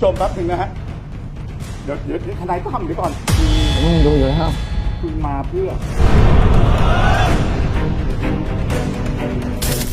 ชมแป๊บหนึ่งนะฮะ เดี๋ยวเดี๋ยวเดี๋ยวทนายตั้มเดี๋ยวก่อนมึงดูอยู่แล้วคุณมาเพื่อ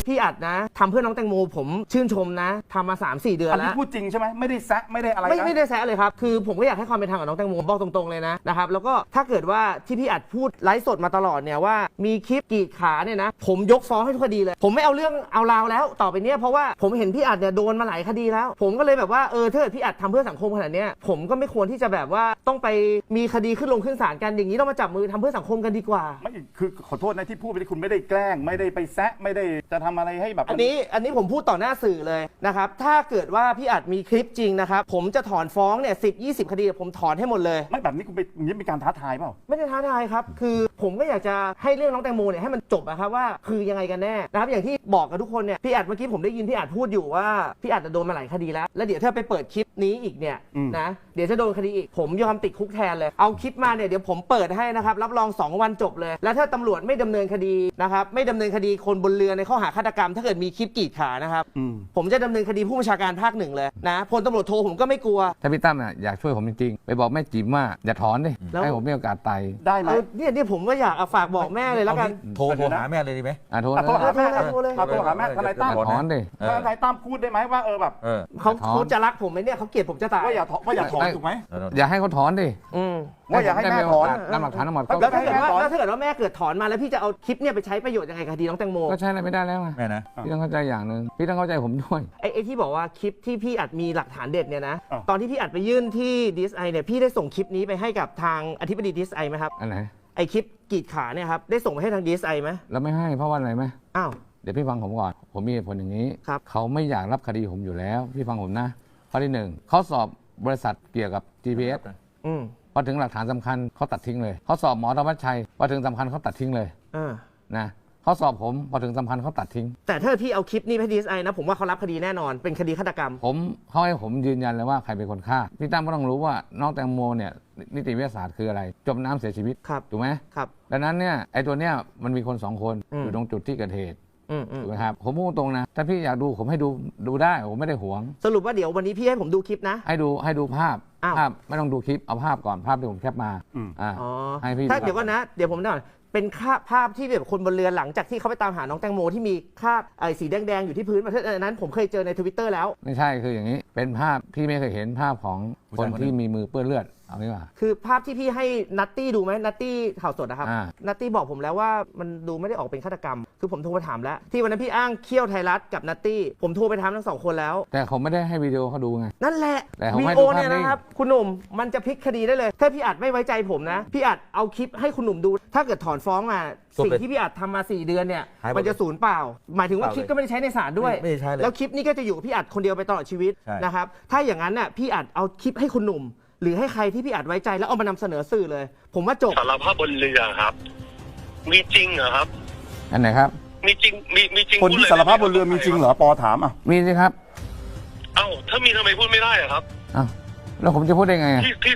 พี่อัดนะทำเพื่อน้องแตงโมผมชื่นชมนะทำมา 3 4 เดือนอันนี้แล้ว พูดจริงใช่ไหมไม่ได้แซะไม่ได้อะไรไม่นะ ไม่ได้แซะเลยครับ คือผมก็อยากให้ความเป็นธรรมกับน้องแตงโมบอกตรงๆเลยนะนะครับ แล้วก็ถ้าเกิดว่าที่พี่อัดพูดไลฟ์สดมาตลอดเนี่ยว่ามีคลิปกรีดขาเนี่ยนะ ผมยกฟ้องให้ทุกคดีเลย ผมไม่เอาเรื่องเอาราวแล้วต่อไปเนี้ยเพราะว่าผมเห็นพี่อัดเนี่ยโดนมาหลายคดีแล้ว ผมก็เลยแบบว่าเออถ้าเกิดพี่อัดทำเพื่อสังคมขนาดเนี้ยผมก็ไม่ควรที่จะแบบว่าต้องไปมีคดีขึ้นลงขึ้นศาลกันอย่างนี้ต้องมาจับมือทำเพื่อสังคมกันดีกว่า ไม่คือขอโทษนะที่พูดไปที่คุณไม่ได้แกล้ง ไม่ได้ไปแซะไม่ได้จะทำอะไรให้แบบอันนี้อันนี้ผมพูดต่อหน้าสื่อเลยนะครับถ้าเกิดว่าพี่อัดมีคลิปจริงนะครับผมจะถอนฟ้องเนี่ยสิบยี่สิบคดีผมถอนให้หมดเลย ไม่แบบนี้คุณไปอย่างนี้เป็นการท้าทายเปล่า ไม่ได้ท้าทายครับ คือผมก็อยากจะให้เรื่องน้องแตงโมเนี่ยให้มันจบนะครับว่าคือยังไงกันแน่นะครับอย่างที่บอกกับทุกคนเนี่ยพี่อัดเมื่อกี้ผมได้ยินพี่อัดพูดอยู่ว่าพี่อัดจะโดนมาหลายคดีแล้ว แล้วเดี๋ยวถ้าไปเปิดคลิปนี้อีกเนี่ยอืมนะเดี๋ยวจะโดนคดีอีกผมยอมติดคุกแทนเลยเอาคลิปมาเนี่ยเดี๋ยวผมเปิดให้นะครับรับรอง 2 วันจบเลย แล้วถ้าตำรวจไม่ดำเนินคดีนะครับไม่ดำเนินคดีคนบนเรือในข้อหาฆาตกรรมถ้าเกิดมีคลิปกรีดขานะครับ อืม ผมจะดำเนินคดีผู้บัญชาการภาคหนึ่งเลยนะพลตำรวจโทผมก็ไม่กลัว ถ้าพี่ตั้มน่ะอยากช่วยผมจริงๆ ไปบอกแม่จิ๋มว่าอย่าถอนดิ แล้ว ให้ผมมีโอกาสไต่ได้ไหม เออเนี่ยเนี่ยผมก็อยากเอาฝากบอกแม่เลยแล้วกันโทรโทรหาแม่เลยดีไหม อะโทษอะโทรหานะแม่โทรเลยอะโทรหาแม่ทนายตั้มอย่าถอนดิ เออ ทนายตั้มพูดได้ไหมว่าเออแบบเออเขาถอนเขาจะรักผมไหมเนี่ยเขาเกลียดผมจะตายว่าอย่าถอนว่าอย่าถอนถูกไหมอย่าให้เขาถอนดิอืมว่าอย่าให้แม่ถอน ได้นำหลักฐานทั้งหมดแล้ก็วถ้าเกิดว่าให้แม่ถอนแล้วถ้าเกิดว่าแม่เกิดถอนมาแล้วพี่จะเอาคลิปเนี่ยไปใช้ประโยชน์ยังไงกับคดีน้องแตงโม ก็ใช้อะไรไม่ได้แล้วไงแม่นะพี่ต้องเข้าใจอย่างหนึ่งพี่ต้องเข้าใจผมด้วย ไอ้ไอ้ที่บอกว่าคลิปที่พี่อัดมีหลักฐานเด็ดเนี่ยนะ อะ ตอนที่พี่อัดไปยื่นที่ DSI เนี่ยพี่ได้ส่งคลิปนี้ไปให้กับทางอธิบดี DSI ไหมครับ อันไหนไอ้คลิปกรีดขาเนี่ยครับ ได้ส่งไปให้ทาง DSI ไหมเราไม่ให้เพราะว่าอะไรไหมอ้าว เดี๋ยวพี่ฟังผมก่อน ผมมีเหตุผลอย่างนี้ ครับ เขาไม่อยากรับคดีผมอยู่แล้ว พี่ฟังผมนะ ข้อที่หนึ่งเขาสอบบริษัทเกี่ยวกับ GPS อืมพอถึงหลักฐานสำคัญเขาตัดทิ้งเลย เขาสอบหมอธวัชชัยพอถึงสำคัญเขาตัดทิ้งเลย อ่านะ เขาสอบผมพอถึงสำคัญเขาตัดทิ้ง แต่ถ้าพี่เอาคลิปนี้ไปให้ DSI นะผมว่าเขารับคดีแน่นอนเป็นคดีฆาตกรรม ผมเขาให้ผมยืนยันเลยว่าใครเป็นคนฆ่า พี่ตั้มก็ต้องรู้ว่าน้องแตงโมเนี่ยนิติวิทยาศาสตร์คืออะไร จมน้ำเสียชีวิตครับถูกไหมครับดังนั้นเนี่ยไอ้ตัวเนี้ยมันมีคนสองคนอืมอยู่ตรงจุดที่เกิดเหตุอืมอืมถูกไหมครับผมพูดตรงนะ ถ้าพี่อยากดูผมให้ดูดูได้ ผมไม่ได้หวง สรุปว่าเดี๋ยววันนี้พี่ให้ผมดูคลิปนะ ให้ดูให้ดูภาพอ้าวภาพไม่ต้องดูคลิปเอาภาพก่อนภาพที่ผมแคปมาอืมอ่าอ๋อให้พี่ถ้าดูเดี๋ยวก็นะ เดี๋ยวผมหน่อย เป็นภาพภาพที่แบบคนบนเรือหลังจากที่เขาไปตามหาน้องแตงโมที่มีคราบไอ้สีแดงๆอยู่ที่พื้นประเทศอันนั้น ผมเคยเจอในทวิตเตอร์แล้ว ไม่ใช่คืออย่างนี้ เป็นภาพพี่ไม่เคยเห็นภาพของผู้คนชายคนหนึ่งที่มีมือเปื้อนเลือด เอางี้ว่าคือภาพที่พี่ให้นัตตี้ดูไหมนัตตี้ข่าวสดนะครับอ่า นัตตี้บอกผมแล้วว่ามันดูไม่ได้ออกเป็นฆาตกรรม คือผมโทรไปถามแล้ว ที่วันนั้นพี่อ้างเคี่ยวไทยรัฐกับนัตตี้ผมโทรไปถามทั้งสองคนแล้ว แต่เขาไม่ได้ให้วิดีโอเขาดูไง นั่นแหละแต่ผมวีให้โอดูภาพเนี่ยนิ่งนะครับคุณหนุ่มมันจะพลิกคดีได้เลย ถ้าพี่อัดไม่ไว้ใจผมนะ พี่อัดเอาคลิปให้คุณหนุ่มดู ถ้าเกิดถอนฟ้องมาจบสิ่งเลยที่พี่อัดทำมา 4 เดือนเนี่ยหายหมดมันจะศูนย์เปล่า หมายถึงว่าเปล่าคลิปก็ไม่ได้ใช้ในศาลด้วย ไม่ไม่ได้ใช้เลยแล้วคลิปนี้ก็จะอยู่กับพี่อัดคนเดียวไปตลอดชีวิตใช่ นะครับถ้าอย่างนั้นน่ะพี่อัดเอาคลิปให้คุณหนุ่ม หรือให้ใครที่พี่อัดไว้ใจแล้วเอามานำเสนอสื่อเลย ผมว่าจบ สารภาพบนเรือครับ มีจริงเหรอครับ อันไหนครับ มีจริงมีมีจริงคนที่พูดลยสารภาพบนเรือมีจริงเหรอปอถามอะมีสิครับเอ้าถ้ามีทำไมพูดไม่ได้อะครับ อ้าวแล้วผมจะพูดได้ไงอะ ที่ที่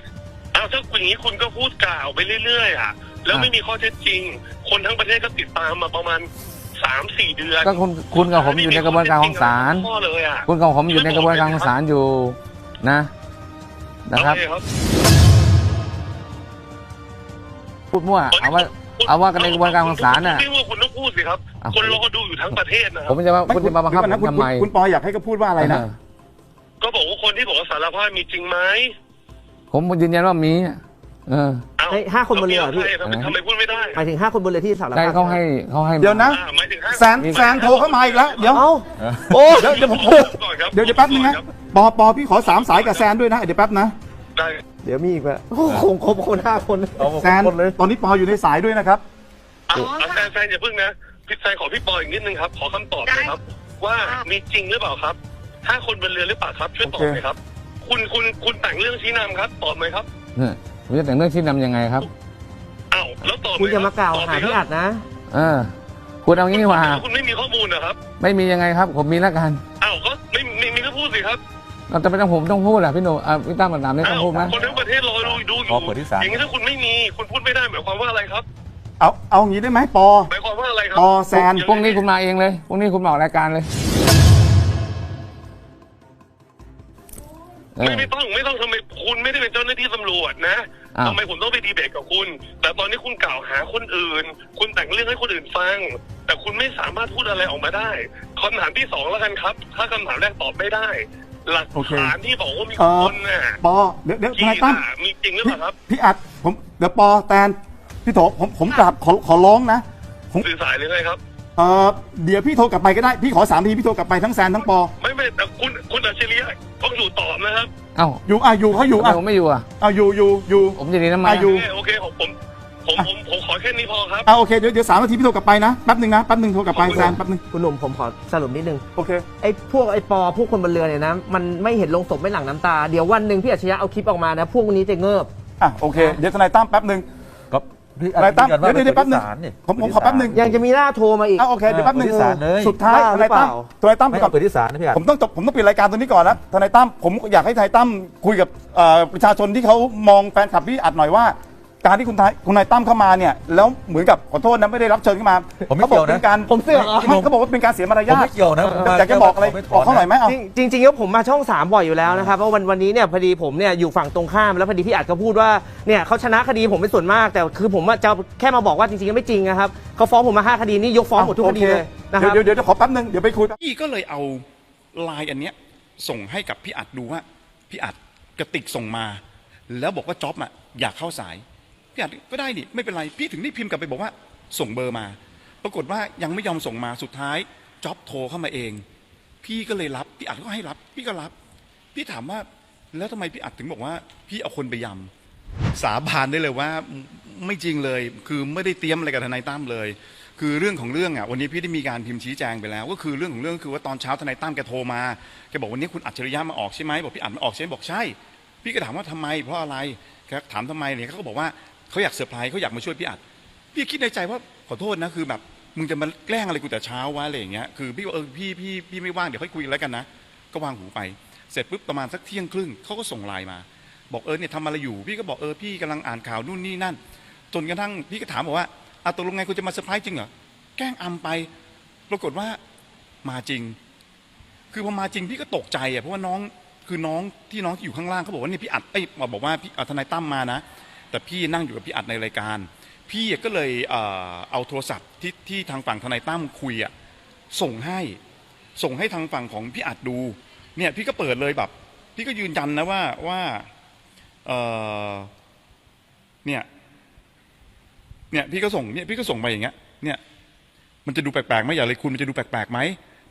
เอ้าถ้าอย่างนี้คุณก็พูดกล่าวไปเรื่อยๆอะแล้วอะไม่มีข้อเท็จจริง คนทั้งประเทศก็ติดตามมาประมาณสามสี่เดือนก็คุณคุณกับผมอยู่ในกระบวนการของศาลข้อเลยอะ คุณกับผมอยู่ในกระบวนการของศาลอยู่นะ นะครับโอเคครับ พูดมั่วเอาว่าเอาว่ากันในกระบวนการของศาลน่ะคุณว่าคุณต้องพูดสิครับอะคนรอดูอยู่ทั้งประเทศนะคผรับมจะมาคุณจะมาบังคับเดี๋ยวก่อนนะคุณผมทำไมคุณคุณปออยากให้เขาพูดว่าอะไรนะเออก็บอกว่าคนที่บอกว่าสารภาพมีจริงไหมผมยืนยันว่ามี เออเอ้าเฮ้ยห้าคนบนเรือเหรอพี่ ทำไมทำไมพูดไม่ได้หมายถึงห้าคนบนเรือที่สารภาพได้เขาให้เขาให้เดี๋ยวนะ อ่าหมายถึงห้าแซนแซนโทรเข้ามาอีกแล้ว เดี๋ยว เอ้าโอ้เดี๋ยวเดี๋ยวผมผมก่อนครับเดี๋ยวเดี๋ยวแป๊บนึงนะปอปอพี่ขอสามสายกับแซนด้วยนะ เดี๋ยวแป๊บนะ ได้ เดี๋ยวมีอีกแล้วโอ้โหคงครบคนห้าคนแซนตอนนี้ปออยู่ในสายด้วยนะครับอะอะแซนแซนอย่าเพิ่งนะพี่แซนขอพี่ปออีกนิดนึงครับ ขอคำตอบหนะครับ ว่ามีจริงหรือเปล่าครับห้าคนบนเรือหรือเปล่าครับ ช่วยตอบโอเคหน่อยครับ คุณคุณคุณแต่งเรื่องชี้นำครับ ตอบไหมครับเนี่ย ผมจะแต่งเรื่องที่นำยังไงครับอ้าวแล้วตอบไหคุณคจะรับมากล่าวตบหาไหมพี่คอัรับดนะเออคุณเอางี้ดีกว่า คุณไม่มีข้อมูลนะครับ ไม่มียังไงครับ ผมมีแล้วกันอ้าวก็ไม่ไม่มีก็พูดสิครับเราจะไม่ต้องผมต้องพูดแหละพี่หนุ่มอะพี่ตั้มกับนามได้ต้อ้าอวงพูดไหมคนทั้งประเทศรอดูดูอขอยู่เปิดที่ศาลอย่างนี้ถ้าคุณไม่มีคุณพูดไม่ได้หมายความว่าอะไรครับ เอาเอาอย่างนี้ได้ไหมปอหมายความว่าอะไรครัปอแซนพรุ่งนี้คุณมาเองเลยพรุ่งนี้คุณมาออกรายการเลย ไม่ไม่ต้องไม่ต้องทำไมคุณไม่ได้เป็นเจ้าหน้าที่ตำรวจนะอ้าวทำไมผมต้องไปดีเบตกับคุณ แต่ตอนนี้คุณกล่าวหาคนอื่น คุณแต่งเรื่องให้คนอื่นฟัง แต่คุณไม่สามารถพูดอะไรออกมาได้คำถามที่สองแล้วกันครับ ถ้าคำถามแรกตอบไม่ได้ หลักโอเคฐานที่บอกว่ามีเอคอนน่ะปอเดี๋ยวเดี๋ยวทที่นายตั้มอะมีจริงหรือพี่เปล่าครับพี่อัดผมเดี๋ยวปอแตนพี่โถผมผมกราบขอขอร้องนะสื่อสายหรือไงครับ เออเดี๋ยวพี่โทรกลับไปก็ได้พี่ขอสามทีพี่โทรกลับไปทั้งแซนทั้งปอไม่ไม่แต่คุณคุณอัจฉริยะต้องอยู่ตอบนะครับเอ้าอยู่อะอยู่เขาอยู่ทำไมอะผมไม่อยู่อะ อะอยู่อยู่อยู่ ผมจะหนีทำไมอะอยู่ โอเคโอเคผมผมผมผมผมขอแค่นี้พอครับ อะโอเคเดี๋ยวเดี๋ยวสามนาทีพี่โทรกลับไปนะแป๊บหนึ่งนะแป๊บหนึ่งโทรกลับไปแซนแป๊บหนึ่งคุณหนุ่มผมขอสรุปนิดนึง โอเค ไอ้พวกไอ้ปอพวกคนบนเรือเนี่ยนะ มันไม่เห็นลงศพไม่หลั่งน้ำตา เดี๋ยววันหนึ่งพี่อัจฉริยะเอาคลิปออกมานะ พวกนี้จะเงิบ อะโอเค เดี๋ยวทนายตั้มแป๊บหนึ่งก็พี่ท นายตั้มยืนยันว่าเดี๋ยวเดี๋ยวแป๊บหนึ่งเป็ศาลนี่ผมผมขอแป๊บหนึ่งยังจะมีหน้าโทรมาอีกอะโอเคเดี๋ยวแป๊บหนึ่งเอาที่ศาลเลยสุดท้ายบ้าทหรืนายอเปตั้ล่ามทนายตั้มไม่ก่ต้ออนงเปิดที่ศาลนะพี่อัดผมต้องจบผมต้องปิดรายการตัวนี้ก่อนนะทนายตั้มผมอยากให้ทนายตั้มคุยกับเอ่อประชาชนที่เขามองแฟนคลับพี่อัดหน่อยว่า การที่คุณทายคุณนายตั้มเข้ามาเนี่ยแล้วเหมือนกับขอโทษนะไม่ได้รับเชิญเข้ามาผมไม่เขาบอกเกี่ยวนะ เป็นการผมเสือกเหรอ ไม่เขาบอกว่าเป็นการเสียมารผมยาทไม่เกี่ยวนะผมมอยากจะบอกอะไรขม่ถบอกเขาหน่อยไหมเอา จริงจริงๆแล้วผมมาช่อง3บ่อยอยู่แล้วนะครับเพราะวันวันนี้เนี่ยพอดีผมเนี่ยอยู่ฝั่งตรงข้ามแล้วพอดีพี่อัดเขาพูดว่าเนี่ยเขาชนะคดีผมเป็นส่วนมาก แต่คือผมอะจะแค่มาบอกว่าจริงๆก็ไม่จริงนะครับเขาฟ้องผมมาห้าคดีนี่ยกฟ้องหมดทุกคดีเลยนะครับ เดี๋ยวเดี๋ยวเดี๋ยวขอแป๊บนึง เดี๋ยวไปคุยพี่ก็เลยเอาไลน์อันเนี้ยส่งให้กับพี่อัดดูว่าพี่อัดกระติกส่งมา แล้วบอกว่าจ๊อบอะอยากเข้าสาย พี่อัดก็ได้นี่ไม่เป็นไรพี่ถึงได้พิมพ์กลับไปบอกว่า ส่งเบอร์มา ปรากฏว่ายังไม่ยอมส่งมาสุดท้ายจ๊อบโทรเข้ามาเอง พี่ก็เลยรับพี่อัดก็ให้รับ พี่ก็รับ พี่ถามว่าแล้วทำไมพี่อัดถึงบอกว่า พี่เอาคนไปยำสาบานได้เลยว่าไม่จริงเลย คือไม่ได้เตรียมอะไรกับทนายตั้มเลย คือเรื่องของเรื่องอะวันนี้พี่ได้มีการพิมพ์ชี้แจงไปแล้ว ก็คือเรื่องของเรื่องคือว่าตอนเช้าทนายตั้มแกโทรมาแกบอกวันนี้คุณอัจฉริยะมาออกใช่ไหมบอกพี่อัดมาออกใช่ไหมบอกใช่ พี่ก็ถามว่าทำไมเพราะอะไรแกถามทำไมเนี่ยเขาก็บอกว่า เขาอยากเซอร์ไพรส์เขาอยากมาช่วยพี่อัดพี่คิดในใจว่าขอโทษนะคือแบบมึงจะมาแกล้งอะไรกูแต่เช้าวะอะไรอย่างเงี้ยคือพี่ว่าเออพี่พี่พี่ไม่ว่างเดี๋ยวค่อยคุยกันแล้วกันนะก็วางหูไปเสร็จปุ๊บประมาณสักเที่ยงครึ่งเขาก็ส่งไลน์มา บอกเออเนี่ยทำอะไรอยู่ พี่ก็บอกเออพี่กำลังอ่านข่าวนู่นนี่นั่น จนกระทั่งพี่ก็ถามบอกว่าอะตกลงไงคุณจะมาเซอร์ไพรส์จริงเหรอแกล้งอำไป ปรากฏว่ามาจริง คือพอมาจริงพี่ก็ตกใจอะเพราะว่าน้องคือน้องที่น้องที่อยู่ข้างล่างเขาบอกว่าเนี่ยพี่อัดเอ้ยบอกว่าพี่อะทนายตั้มมานะ แต่พี่นั่งอยู่กับพี่อัดในรายการ พี่ก็เลยเอ่อเอาโทรศัพท์ที่ที่ทางฝั่งทนายตั้มคุยอะส่งให้ส่งให้ทางฝั่งของพี่อัดดูเนี่ยพี่ก็เปิดเลยแบบ พี่ก็ยืนยันนะว่าว่าเออเนี่ยเนี่ยพี่ก็ส่งเนี่ยพี่ก็ส่งไปอย่างเงี้ยเนี่ยมันจะดูแปลกๆไหมอย่าเลยคุณมันจะดูแปลกๆไหม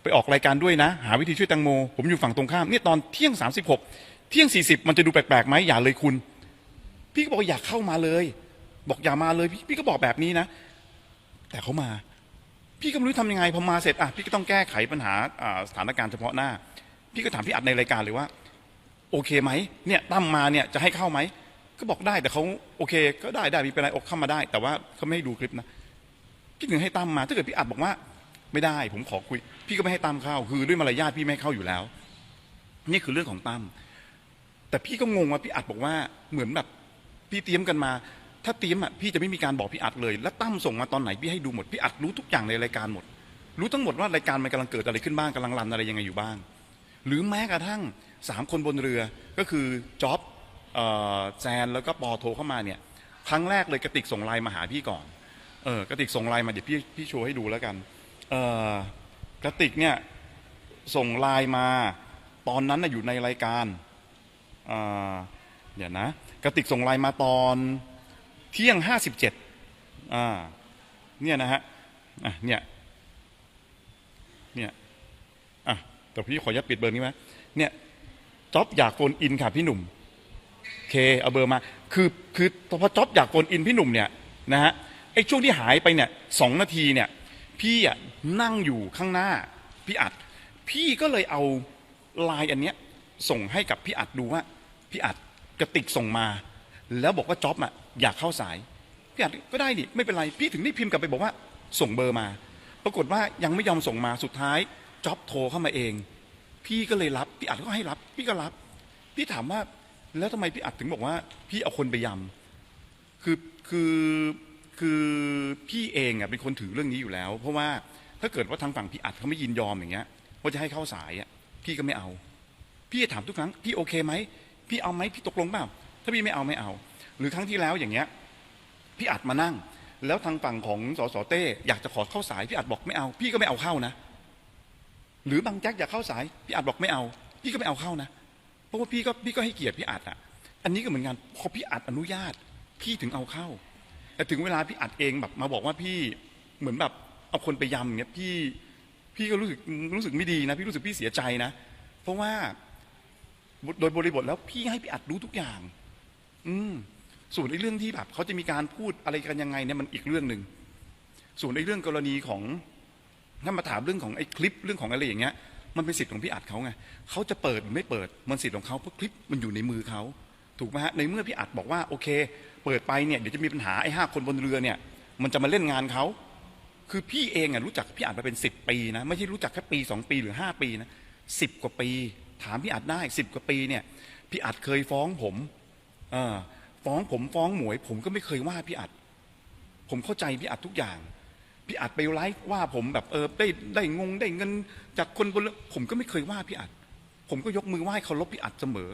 ไปออกรายการด้วยนะ หาวิธีช่วยแตังโม ผมอยู่ฝั่งตรงข้ามเนี่ยตอนเที่ยงสามสิบหกเที่ยงสี่สิบมันจะดูแปลกๆไหมอย่าเลยคุณ พี่ก็บอกว่าอยากเข้ามาเลย บอกอย่ามาเลย พี่พี่ก็บอกแบบนี้นะ แต่เขามา พี่ก็ไม่รู้ทำยังไงพอมาเสร็จอะพี่ก็ต้องแก้ไขปัญหาอ่าสถานการณ์เฉพาะหน้า พี่ก็ถามพี่อัดในรายการเลยว่า โอเคไหมเนี่ยตั้มมาเนี่ยจะให้เข้าไหมก็บอกได้แต่เขาโอเค ก็ได้ได้มีเป็นไรอกเข้ามาได้ แต่ว่าเขาไม่ให้ดูคลิปนะพี่ถึงให้ตั้มมาถ้าเกิดพี่อัดบอกว่า ไม่ได้ ผมขอคุย พี่ก็ไม่ให้ตั้มเข้า คือด้วยมารยาทพี่ไม่ให้เข้าอยู่แล้ว นี่คือเรื่องของตั้มแต่พี่ก็งงว่าพี่อัดบอกว่าเหมือนแบบ พี่เตรียมกันมา ถ้าเตรียมอะพี่จะไม่มีการบอกพี่อัดเลย แล้วตั้มส่งมาตอนไหนพี่ให้ดูหมดพี่อัดรู้ทุกอย่างในรายการหมด รู้ทั้งหมดว่ารายการมันกำลังเกิดอะไรขึ้นบ้างกำลังรันอะไรยังไงอยู่บ้าง หรือแม้กระทั่งสามคนบนเรือก็คือจ็อบเอ่อแซนแล้วก็ปอโทรเข้ามาเนี่ยครั้งแรกเลยกระติกส่งไลน์มาหาพี่ก่อนเออกระติกส่งไลน์มาเดี๋ยวพี่พี่โชว์ให้ดูแล้วกันเออกระติกเนี่ยส่งไลน์มาตอนนั้นน่ะอยู่ในรายการเดี๋ยวนะ กระติกส่งไลน์มาตอนเที่ยงห้าสิบเจ็ดอ่าเนี่ยนะฮะอะเนี่ยเนี่ยอะแต่พี่ขออนุญาตปิดเบอร์นี้ไหมเนี่ยจ๊อบอยากโฟนอินค่ะพี่หนุ่มเคเอาเบอร์มา คือคือพอจ๊อบอยากโฟนอินพี่หนุ่มเนี่ยนะฮะไอ้ช่วงที่หายไปเนี่ยสองนาทีเนี่ย พี่อะนั่งอยู่ข้างหน้าพี่อัด พี่ก็เลยเอาไลน์อันเนี้ยส่งให้กับพี่อัดดูว่าพี่อัด กระติกส่งมา แล้วบอกว่าจ๊อบอะอยากเข้าสายพี่อัดก็ได้ดิไม่เป็นไรพี่ถึงได้พิมพ์กลับไปบอกว่าส่งเบอร์มา ปรากฏว่ายังไม่ยอมส่งมาสุดท้ายจ็อบโทรเข้ามาเอง พี่ก็เลยรับพี่อัดก็ให้รับ พี่ก็รับ พี่ถามว่าแล้วทำไมพี่อัดถึงบอกว่า พี่เอาคนไปยำคือคือคือพี่เองอะเป็นคนถือเรื่องนี้อยู่แล้ว เพราะว่าถ้าเกิดว่าทางฝั่งพี่อัดเขาไม่ยินยอมอย่างเงี้ยว่าจะให้เข้าสายอะพี่ก็ไม่เอา พี่ถามทุกครั้ง พี่โอเคไหม พี่เอาไหมพี่ตกลงเปล่าถ้าพี่ไม่เอาไม่เอา หรือครั้งที่แล้วอย่างเงี้ยพี่อัดมานั่ง แล้วทางฝั่งของสสเต้อยากจะขอเข้าสายพี่อัดบอกไม่เอา พี่ก็ไม่เอาเข้านะ หรือบางแจ็คอยากเข้าสายพี่อัดบอกไม่เอา พี่ก็ไม่เอาเข้านะ เพราะว่าพี่ก็พี่ก็ให้เกียรติพี่อัดอะ อันนี้ก็เหมือนกันพอพี่อัดอนุญาต พี่ถึงเอาเข้า แต่ถึงเวลาพี่อัดเองแบบมาบอกว่าพี่เหมือนแบบเอาคนไปยำเงี้ยพี่พี่ก็รู้สึกรู้สึกไม่ดีนะ พี่รู้สึกพี่เสียใจนะ เพราะว่า โดยบริบทแล้วพี่ให้พี่อัดรู้ทุกอย่าง อืมส่วนในเรื่องที่แบบเขาจะมีการพูดอะไรกันยังไงเนี่ยมันอีกเรื่องหนึ่งส่วนในเรื่องกรณีของถ้ามาถามเรื่องของไอ้คลิปเรื่องของอะไรอย่างเงี้ย มันเป็นสิทธิ์ของพี่อัดเขาไงเขาจะเปิดหรือไม่เปิดมันสิทธิ์ของเขาเพราะคลิปมันอยู่ในมือเขาถูกไหมฮะในเมื่อพี่อัดบอกว่าโอเค เปิดไปเนี่ยเดี๋ยวจะมีปัญหาไอ้ห้าคนบนเรือเนี่ย มันจะมาเล่นงานเขาคือพี่เองอะรู้จักพี่อัดมาเป็นสิบปีนะไม่ใช่รู้จักแค่ปีสองปีหรือห้าปีนะสิบกว่าปี ถามพี่อัดได้สิบกว่าปีเนี่ยพี่อัดเคยฟ้องผมเออฟ้องผมฟ้องหมวย ผมก็ไม่เคยว่าพี่อัด ผมเข้าใจพี่อัดทุกอย่าง พี่อัดไปไลฟ์ว่าผมแบบเออได้ได้งงได้เงิน จากคนบนผมก็ไม่เคยว่าพี่อัด ผมก็ยกมือไหว้เคารพพี่อัดเสมอ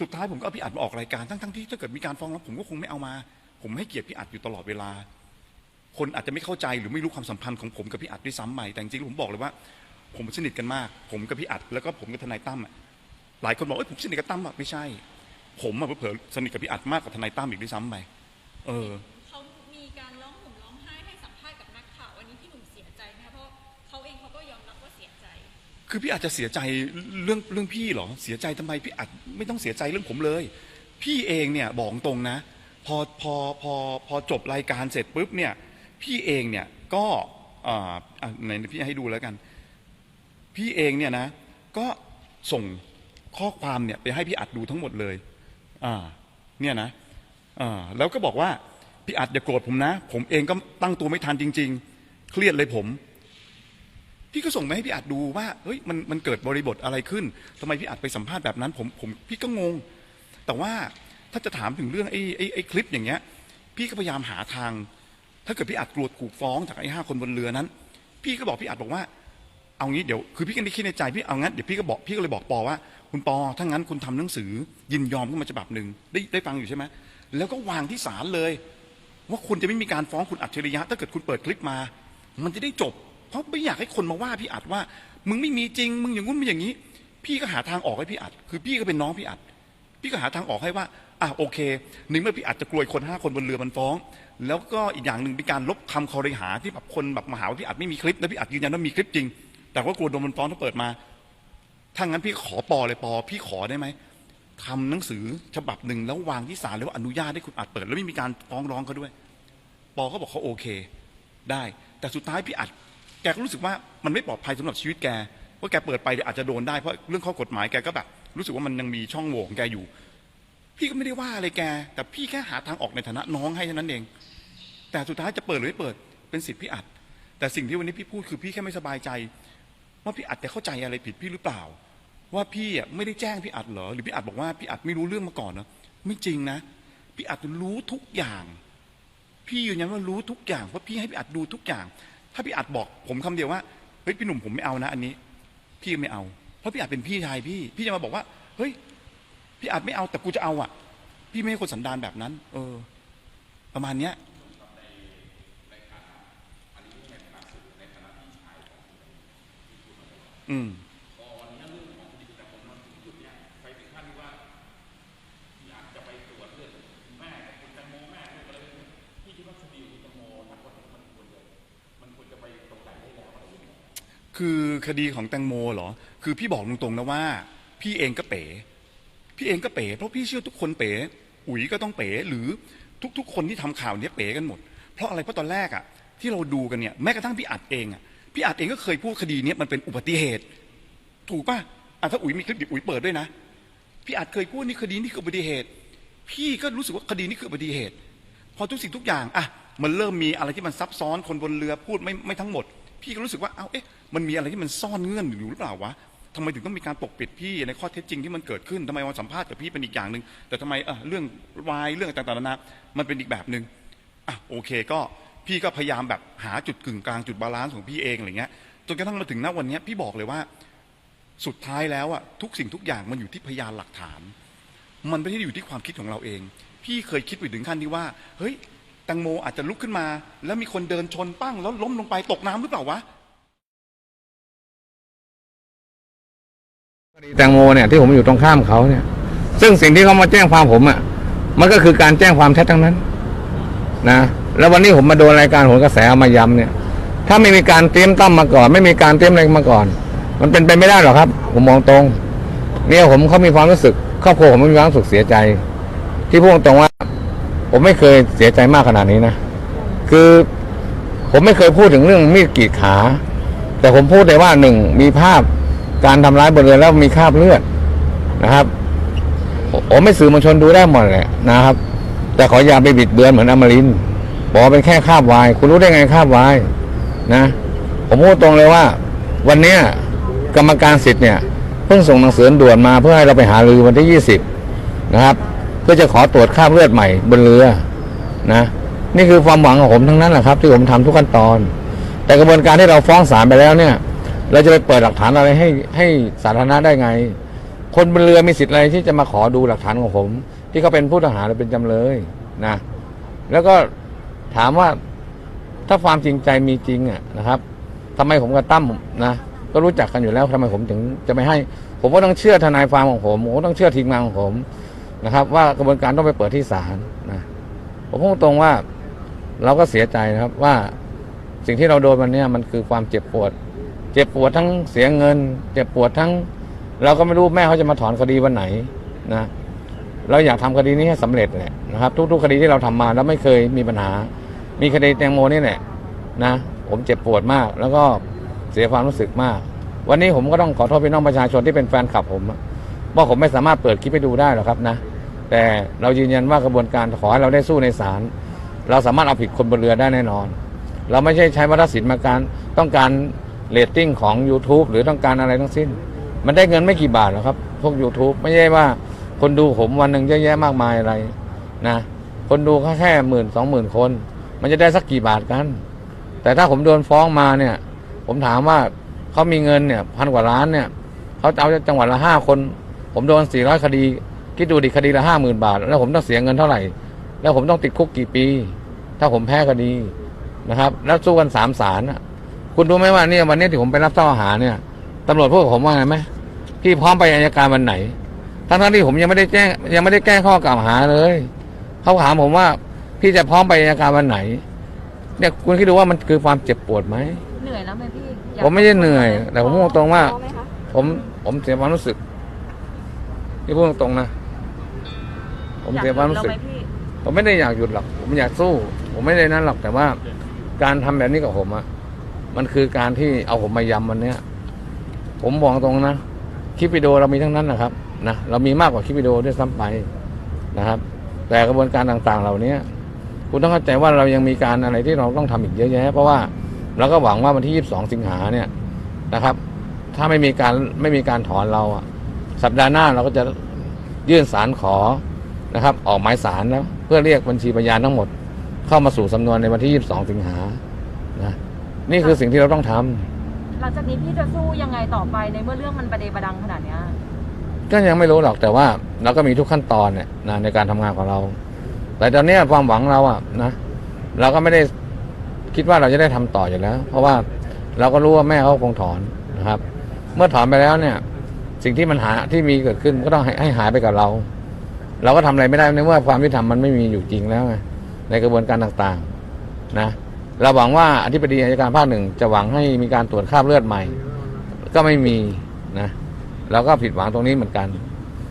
สุดท้ายผมก็เอาพี่อัดมาออกรายการทั้งทั้งที่ถ้าเกิดมีการฟ้องแล้วผมก็คงไม่เอามา ผมให้เกียรติพี่อัดอยู่ตลอดเวลา คนอาจจะไม่เข้าใจหรือไม่รู้ความสัมพันธ์ของผมกับพี่อัดด้วยซ้ำไปแต่จริงๆผมบอกเลยว่า ผมสนิทกันมาก ผมกับพี่อัดแล้วก็ผมกับทนายตั้มอะหลายคนบอกเอ้ยผมสนิทกับตั้มอะไม่ใช่ ผมอะเผลอๆสนิทกับพี่อัดมากกว่าทนายตั้มอีกด้วยซ้ำไปเออ เขามีการร้องห่มร้องไห้ให้สัมภาษณ์กับนักข่าววันนี้พี่หนุ่มเสียใจไหมคะเพราะเขาเองเขาก็ยอมรับว่าเสียใจ คือพี่อาจจะเสียใจเรื่องเรื่องพี่เหรอเสียใจทำไมพี่อาจไม่ต้องเสียใจเรื่องผมเลย พี่เองเนี่ยบอกตรงนะ พอพอพอพอจบรายการเสร็จปุ๊บเนี่ยพี่เองเนี่ยก็อ่าอะไหนพี่ให้ดูแล้วกัน พี่เองเนี่ยนะ ก็ส่งข้อความเนี่ยไปให้พี่อัดดูทั้งหมดเลยอ่าเนี่ยนะอ่าแล้วก็บอกว่าพี่อัดอย่าโกรธผมนะ ผมเองก็ตั้งตัวไม่ทันจริง ๆ เครียดเลยผม พี่ก็ส่งมาให้พี่อัดดูว่าเฮ้ยมันมันเกิดบริบทอะไรขึ้นทำไมพี่อัดไปสัมภาษณ์แบบนั้น ผมผมพี่ก็งง แต่ว่าถ้าจะถามถึงเรื่องไอ้ไอ้ไอ้คลิปอย่างเงี้ย พี่ก็พยายามหาทาง ถ้าเกิดพี่อัดกลัวถูกฟ้องจากไอ้ห้าคนบนเรือนั้น พี่ก็บอกพี่อัดบอกว่า เอางี้เดี๋ยวคือพี่ก็ได้คิดในใจพี่เอางั้นเดี๋ยวพี่ก็บอกพี่ก็เลยบอกปอว่า คุณปอถ้างั้นคุณทำหนังสือ ยินยอมขึ้นมาฉบับหนึ่งได้ได้ฟังอยู่ใช่ไหมแล้วก็วางที่ศาลเลย ว่าคุณจะไม่มีการฟ้องคุณอัจฉริยะ ถ้าเกิดคุณเปิดคลิปมา มันจะได้จบ เพราะไม่อยากให้คนมาว่าพี่อัดว่า มึงไม่มีจริง มึงอย่างงู้นมึงอย่างนี้ พี่ก็หาทางออกให้พี่อัด คือพี่ก็เป็นน้องพี่อัด พี่ก็หาทางออกให้ว่าอะโอเคในเมื่อพี่อัดจะกลัวคนห้าคนบนเรือมันฟ้อง แล้วก็อีกอย่างหนึ่งเป็นการลบคำคอรหาที่แบบคนแบบมาหาว่าพี่อัดไม่มีคลิปแล้วพี่อัดยืนยันว่ามีคลิปจริง แต่ว่ากลัวโดนมันฟ้องถ้าเปิดมาถ้างั้นพี่ขอปอเลยปอ พี่ขอได้ไหมทำหนังสือฉบับหนึ่งแล้ววางที่ศาลแล้วอนุญาตให้คุณอัดเปิด แล้วไม่มีการฟ้องร้องเขาด้วย ปอเขาบอกเขาโอเค ได้ แต่สุดท้ายพี่อัด แกก็รู้สึกว่ามันไม่ปลอดภัยสำหรับชีวิตแกว่าแกเปิดไปอาจจะโดนได้เพราะเรื่องข้อกฎหมายแกก็แบบรู้สึกว่ามันยังมีช่องโหว่ของแกอยู่ พี่ก็ไม่ได้ว่าอะไรแก แต่พี่แค่หาทางออกในฐานะน้องให้เท่านั้นเอง แต่สุดท้ายจะเปิดหรือไม่เปิดเป็นสิทธิ์พี่อัด แต่สิ่งที่วันนี้พี่พูดคือพี่แค่ไม่สบายใจ ว่าพี่อัดจะเข้าใจอะไรผิดพี่หรือเปล่า ว่าพี่อะไม่ได้แจ้งพี่อัดเหรอหรือพี่อัดบอกว่าพี่อัดไม่รู้เรื่องมาก่อนเหรอไม่จริงนะพี่อัดรู้ทุกอย่าง พี่ยืนยันว่ารู้ทุกอย่างเพราะพี่ให้พี่อัดดูทุกอย่าง ถ้าพี่อัดบอกผมคำเดียวว่าเฮ้ยพี่หนุ่มผมไม่เอานะอันนี้ พี่ไม่เอา เพราะพี่อัดเป็นพี่ชายพี่ พี่จะมาบอกว่าเฮ้ยพี่อัดไม่เอาแต่กูจะเอาอะ พี่ไม่ใช่คนสันดานแบบนั้น เออ ประมาณเนี้ย อืมคือคดีของแตงโมเหรอ คือพี่บอกตรงๆนะว่า พี่เองก็เป๋ พี่เองก็เป๋ เพราะพี่เชื่อทุกคนเป๋ อุ๋ยก็ต้องเป๋ หรือทุกๆ คนที่ทำข่าวเนี้ยเป๋กันหมด เพราะอะไร เพราะตอนแรกอะที่เราดูกันเนี่ย แม้กระทั่งพี่อัดเองอะ พี่อัดเองก็เคยพูดคดีเนี้ยมันเป็นอุบัติเหตุ ถูกป่ะอะถ้าอุ๋ยมีคลิปอุ๋ยเปิดด้วยนะ พี่อัดเคยพูดนี่คดีนี่คืออุบัติเหตุ พี่ก็รู้สึกว่าคดีนี้คืออุบัติเหตุ พอทุกสิ่งทุกอย่างอะมันเริ่มมีอะไรที่มันซับซ้อนคนบนเรือพูดไม่ไม่ทั้งหมด พี่ก็รู้สึกว่าเอ้าเอ๊ะมันมีอะไรที่มันซ่อนเงื่อนอยู่หรือเปล่าวะทำไมถึงต้องมีการปกปิดพี่ในข้อเท็จจริงที่มันเกิดขึ้นทำไมวันสัมภาษณ์กับพี่เป็นอีกอย่างหนึ่งแต่ทำไมเออเรื่องวายเรื่องต่างๆนานามันเป็นอีกแบบหนึ่งอะโอเคก็ พี่ก็พยายามแบบหาจุดกึ่งกลางจุดบาลานซ์ของพี่เองอะไรเงี้ยจนกระทั่งมาถึงณวันนี้พี่บอกเลยว่าสุดท้ายแล้วอะทุกสิ่งทุกอย่างมันอยู่ที่พยานหลักฐาน มันไม่ได้อยู่ที่ความคิดของเราเอง พี่เคยคิดไปถึงขั้นที่ว่า เฮ้ยแตังโมอาจจะลุกขึ้นมา แล้วมีคนเดินชนปั้งแล้วล้มลงไปตกน้ำหรือเปล่าวะแตงโมเนี่ยที่ผมอยู่ตรงข้ามเขาเนี่ย ซึ่งสิ่งที่เขามาแจ้งความผมอะมันก็คือการแจ้งความเท็จทั้งนั้น นะ แล้ววันนี้ผมมาโดนรายการโหนกระแสเอามาย้ำเนี่ย ถ้าไม่มีการเตรียมตั้มมาก่อน ไม่มีการเตรียมอะไรมาก่อน มันเป็นไปไม่ได้หรอกครับ ผมมองตรง เนี่ยผมเขามีความรู้สึกครอบครัวผมมีความรู้สึกเสียใจ ที่พูดตรงว่า ผมไม่เคยเสียใจมากขนาดนี้นะคือผมไม่เคยพูดถึงเรื่องมีดกรีดขา แต่ผมพูดเลยว่าหนึ่งมีภาพการทำร้ายบนเรือแล้วมีคราบเลือดนะครับผมผมไม่สื่อมวลชนดูได้หมดแหละนะครับ แต่ขออย่าไปบิดเบือนเหมือนอมรินบอกเป็นแค่คาบวาย คุณรู้ได้ไงคาบวายนะ ผมพูดตรงเลยว่า วันเนี้ยกรรมการสิทธิ์เนี่ยเพิ่งส่งหนังสือด่วนมาเพื่อให้เราไปหารือวันที่20นะครับ เพื่อจะขอตรวจคราบเลือดใหม่บนเรือนะ นี่คือความหวังของผมทั้งนั้นแหละครับ ที่ผมทำทุกขั้นตอน แต่กระบวนการที่เราฟ้องศาลไปแล้วเนี่ย เราจะไปเปิดหลักฐานอะไรให้ให้สาธารณะได้ไง คนบนเรือมีสิทธิ์อะไรที่จะมาขอดูหลักฐานของผม ที่เขาเป็นผู้ต้องหาหรือเป็นจำเลยนะ แล้วก็ถามว่าถ้าความจริงใจมีจริงอะนะครับทำไมผมกับตั้มนะก็รู้จักกันอยู่แล้วทำไมผมถึงจะไม่ให้ ผมก็ต้องเชื่อทนายความของผมผมก็ต้องเชื่อทีมงานของผมนะครับ ว่ากระบวนการต้องไปเปิดที่ศาลนะผมพูดตรงว่าเราก็เสียใจนะครับว่าสิ่งที่เราโดนวันเนี้ยมันคือความเจ็บปวด เจ็บปวดทั้งเสียเงิน เจ็บปวดทั้ง เราก็ไม่รู้แม่เขาจะมาถอนคดีวันไหนนะ เราอยากทำคดีนี้ให้สำเร็จแหละนะครับ ทุก ๆ คดีที่เราทำมาแล้วไม่เคยมีปัญหา มีคดีแตงโมนี่แหละนะ ผมเจ็บปวดมาก แล้วก็เสียความรู้สึกมาก วันนี้ผมก็ต้องขอโทษพี่น้องประชาชนที่เป็นแฟนคลับผมว่าผมไม่สามารถเปิดคลิปให้ดูได้หรอกครับนะ แต่เรายืนยันว่ากระบวนการขอให้เราได้สู้ในศาลเราสามารถเอาผิดคนบนเรือได้แน่นอน เราไม่ใช่ใช้วัฒนศิลป์มาการต้องการเรตติ้งของ YouTube หรือต้องการอะไรทั้งสิ้น มันได้เงินไม่กี่บาทหรอกครับ พวก YouTube ไม่ใช่ว่า คนดูผมวันหนึ่งเยอะแยะมากมายอะไรนะคนดูแค่แค่หมื่นสองหมื่นคน มันจะได้สักกี่บาทกัน แต่ถ้าผมโดนฟ้องมาเนี่ย ผมถามว่าเขามีเงินเนี่ยพันกว่าล้านเนี่ยเขาจะเอาจังหวัดละห้าคน ผมโดนสี่ร้อยคดี คิดดูดิคดีละห้าหมื่นบาท แล้วผมต้องเสียเงินเท่าไหร่ แล้วผมต้องติดคุกกี่ปี ถ้าผมแพ้คดีนะครับ แล้วสู้กันสามศาลคุณรู้ไหมว่าเนี่ยวันนี้ที่ผมไปรับเจ้าอาหารเนี่ยตำรวจพูดกับผมว่าไงไหมพี่พร้อมไปอัยการวันไหน ทั้งทั้งๆที่ผมยังไม่ได้แจ้ง ยังไม่ได้แก้ข้อกล่าวหาเลยเขาถามผมว่าพี่จะพร้อมไปอัยการวันไหนเนี่ยคุณคิดดูว่ามันคือความเจ็บปวดไหมเหนื่อยแล้วไหมพี่อยากผมไม่ได้เหนื่อย แต่ผมพูดตรงๆว่า ท้อไหมคะผมผมเสียความรู้สึกที่พูดตรงๆนะผมเสียความรู้สึก อยากหยุดแล้วไหมพี่ผมไม่ได้อยากหยุดหรอก ผมอยากสู้ ผมไม่ได้นั้นหรอก แต่ว่าการทำแบบนี้กับผมอะมันคือการที่เอาผมมายำวันเนี้ย ผมบอกตรงนะ คลิปวิดีโอเรามีทั้งนั้นนะครับ นะเรามีมากกว่าคลิปวิดีโอด้วยซ้ำไปนะครับ แต่กระบวนการต่างๆ เหล่านี้คุณต้องเข้าใจว่าเรายังมีการอะไรที่เราต้องทำอีกเยอะแยะ เพราะว่าเราก็หวังว่าวันที่ 22 สิงหาเนี่ยนะครับ ถ้าไม่มีการไม่มีการถอนเราสัปดาห์หน้าเราก็จะยื่นสารขอนะครับ ออกหมายสารแล้วเพื่อเรียกบัญชีพยานทั้งหมด เข้ามาสู่สำนวนในวันที่ 22 สิงหานะนี่คือสิ่งที่เราต้องทำหลังจากนี้พี่จะสู้ยังไงต่อไปในเมื่อเรื่องมันประเดประดังขนาดเนี้ย ก็ยังไม่รู้หรอกแต่ว่าเราก็มีทุกขั้นตอนเนี่ยนะในการทำงานของเรา แต่ตอนนี้ความหวังเราอะนะเราก็ไม่ได้คิดว่าเราจะได้ทำต่ออยู่แล้ว เพราะว่าเราก็รู้ว่าแม่เขาคงถอนนะครับ เมื่อถอนไปแล้วเนี่ย สิ่งที่มันหาที่มีเกิดขึ้นก็ต้องให้ให้หายไปกับเรา เราก็ทำอะไรไม่ได้ในเมื่อความยุติธรรมมันไม่มีอยู่จริงแล้วไงในกระบวนการต่างๆนะเราหวังว่าอธิบดีอายการภาคหนึ่งจะหวังให้มีการตรวจคราบเลือดใหม่ ก็ไม่มีนะ เราก็ผิดหวังตรงนี้เหมือนกัน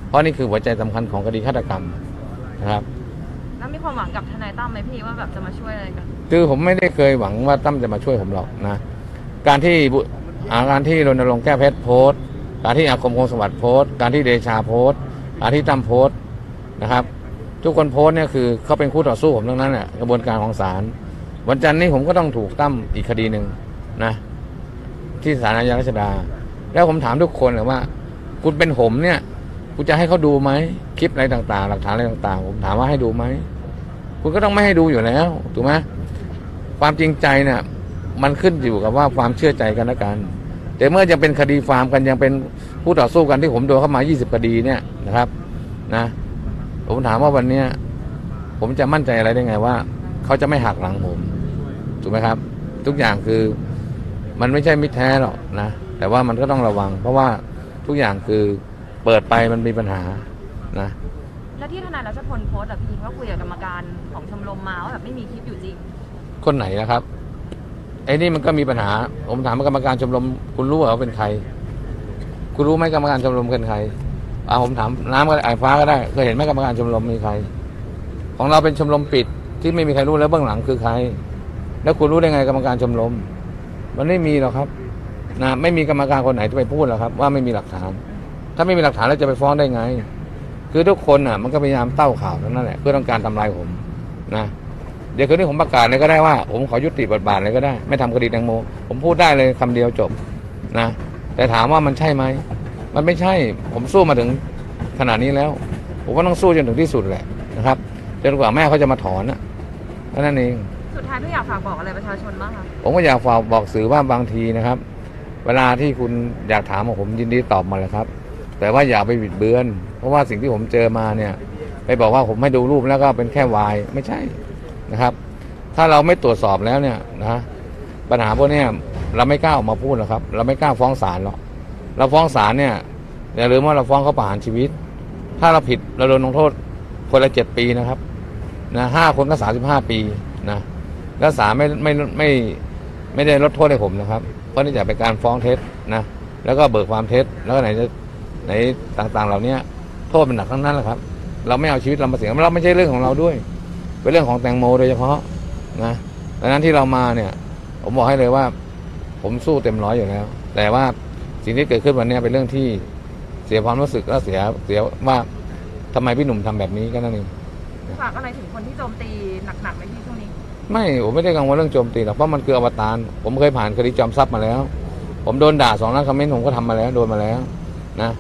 เพราะนี่คือหัวใจสำคัญของคดีฆาตกรรมนะครับ แล้วมีความหวังกับทนายตั้มไหมพี่ว่าแบบจะมาช่วยอะไรกัน คือผมไม่ได้เคยหวังว่าตั้มจะมาช่วยผมหรอกนะ การที่บุอ่าการที่รณรงค์แก้เพชรโพสต์ การที่อาคมคงสวัสดิ์โพสต์ การที่เดชาโพสต์ การที่ตั้มโพสต์นะครับ ทุกคนโพสต์เนี่ยคือเขาเป็นคู่ต่อสู้ผมทั้งนั้นแหละกระบวนการของศาลวันจันทร์นี้ผมก็ต้องถูกตั้มอีกคดีหนึ่งนะ ที่ศาลอาญารัชดา แล้วผมถามทุกคนเลยว่า คุณเป็นผมเนี่ยคุณจะให้เขาดูไหมคลิปอะไรต่าง ๆ หลักฐานอะไรต่างๆ ผมถามว่าให้ดูไหมคุณก็ต้องไม่ให้ดูอยู่แล้วถูกไหมความจริงใจเนี่ยมันขึ้นอยู่กับว่าความเชื่อใจกันและกัน แต่เมื่อยังเป็นคดีฟาร์มกันยังเป็นผู้ต่อสู้กันที่ผมโดนเข้ามา 20 คดีเนี่ยนะครับนะผมถามว่าวันเนี้ยผมจะมั่นใจอะไรได้ไงว่า เขาจะไม่หักหลังผมถูกไหมครับ ทุกอย่างคือมันไม่ใช่มิตรแท้หรอกนะ แต่ว่ามันก็ต้องระวัง เพราะว่า ทุกอย่างคือเปิดไปมันมีปัญหานะแล้วที่ทนายรัชพลโพสต์อะพี่ว่าคุยกับกรรมการของชมรมมาว่าแบบไม่มีคลิปอยู่จริง คนไหนนะครับไอ้นี่มันก็มีปัญหา ผมถามว่ากรรมการชมรมคุณรู้เหรอว่าเป็นใคร คุณรู้ไหมกรรมการชมรมเป็นใครอ่าผมถามน้ำก็ได้ไอ้ฟ้าก็ได้เคยเห็นไหมกรรมการชมรมมีใคร ของเราเป็นชมรมปิดที่ไม่มีใครรู้แล้วเบื้องหลังคือใคร แล้วคุณรู้ได้ไงกรรมการชมรม มันไม่มีหรอกครับ นะไม่มีกรรมการคนไหนที่ไปพูดหรอกครับ ว่าไม่มีหลักฐาน ถ้าไม่มีหลักฐานแล้วจะไปฟ้องได้ไง คือทุกคนอะ มันก็พยายามเต้าข่าวทั้งนั้นแหละเพื่อต้องการทำลายผมนะเดี๋ยวคืนนี้ผมประกาศเลยก็ได้ว่า ผมขอยุติบทบาทเลยก็ได้ ไม่ทำคดีแตงโม ผมพูดได้เลยคำเดียวจบนะแต่ถามว่ามันใช่ไหมมันไม่ใช่ผมสู้มาถึงขนาดนี้แล้ว ผมก็ต้องสู้จนถึงที่สุดแหละนะครับจนกว่าแม่เขาจะมาถอนนะแค่นั้นเองสุดท้ายพี่อยากฝากบอกอะไรประชาชนบ้างคะผมก็อยากฝากบอกสื่อว่าบางทีนะครับ เวลาที่คุณอยากถามผมยินดีตอบมาเลยครับ แต่ว่าอย่าไปบิดเบือน เพราะว่าสิ่งที่ผมเจอมาเนี่ย ไปบอกว่าผมให้ดูรูปแล้วก็เป็นแค่วายไม่ใช่นะครับ ถ้าเราไม่ตรวจสอบแล้วเนี่ยนะปัญหาพวกนี้เราไม่กล้าออกมาพูดหรอกครับ เราไม่กล้าฟ้องศาลหรอกเราฟ้องศาลเนี่ยอย่าลืมว่าเราฟ้องเขาประหารชีวิต ถ้าเราผิดเราโดนลงโทษคนละเจ็ดปีนะครับนะห้าคนก็สามสิบห้าปีนะแล้วศาลไม่ไม่ไม่ไม่ได้ลดโทษให้ผมนะครับ ราะนี่จะเป็นการฟ้องเท็จนะแล้วก็เบิกความเท็จแล้วก็ไหนจะไหนต่างๆ เหล่านี้โทษเป็นหนักทั้งนั้นแหละครับ เราไม่เอาชีวิตเรามาเสี่ยงเราไม่ใช่เรื่องของเราด้วย เป็นเรื่องของแตงโมโดยเฉพาะนะดังนั้นที่เรามาเนี่ย ผมบอกให้เลยว่า ผมสู้เต็มร้อยอยู่แล้ว แต่ว่าสิ่งที่เกิดขึ้นวันนี้เป็นเรื่องที่เสียความรู้สึกและเสียเสียว่าทำไมพี่หนุ่มทำแบบนี้ก็นั่นเองฝากอะไรถึงคนที่โจมตีหนักๆในที่ช่วงนี้ ไม่ผมไม่ได้กังวลเรื่องโจมตีหรอกเพราะมันคืออวตารผมเคยผ่านคดีจอมทรัพย์มาแล้ว ผมโดนด่าสองล้านคอมเมนต์ผมก็ทำมาแล้วโดนมาแล้วนะ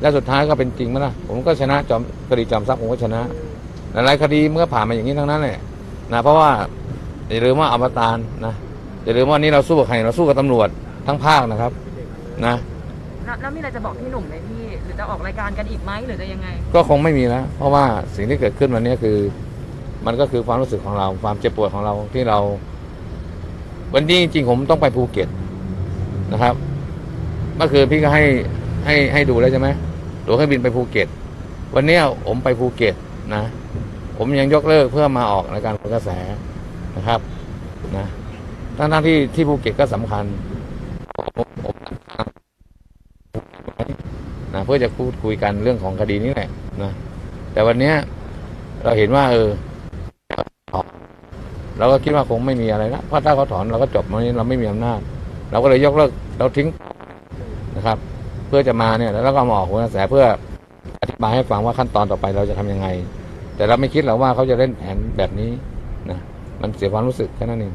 และสุดท้ายก็เป็นจริงไหมล่ะผมก็ชนะจอมคดีจอมทรัพย์ผมก็ชนะหลายๆคดีเมื่อผ่านมาอย่างนี้ทั้งนั้นแหละนะเพราะว่าอย่าลืมว่าอวตารนะอย่าลืมว่านี่เราสู้กับใครเราสู้กับตำรวจทั้งภาคนะครับนะแล้วแล้วมีอะไรจะบอกพี่หนุ่มไหมพี่หรือจะออกรายการกันอีกไหมหรือจะยังไง ก็คงไม่มีแล้ว เพราะว่าสิ่งที่เกิดขึ้นวันนี้คือ มันก็คือความรู้สึกของเรา ความเจ็บปวดของเราที่เรา วันนี้จริงผมต้องไปภูเก็ตนะครับเมื่อคืนพี่ก็ให้ให้ให้ดูแล้วใช่ไหมตั๋วเครื่องบินไปภูเก็ต วันนี้ผมไปภูเก็ตนะ ผมยังยกเลิกเพื่อมาออกรายการกระแสนะครับนะทั้งทั้งที่ที่ภูเก็ตก็สำคัญผมผมนะเพื่อจะพูดคุยกันเรื่องของคดีนี้แหละนะแต่วันนี้เราเห็นว่าเออ เราก็คิดว่าคงไม่มีอะไรนะเพราะถ้าเขาถอนเราก็จบวันนี้เราไม่มีอำนาจ เราก็เลยยกเลิกเราทิ้งนะครับ เพื่อจะมาเนี่ยแล้วเราก็มาออกหัวกระแสเพื่ออธิบายให้ฟังว่าขั้นตอนต่อไปเราจะทำยังไง แต่เราไม่คิดหรอกว่าเขาจะเล่นแผนแบบนี้นะมันเสียความรู้สึกแค่นั้นเอง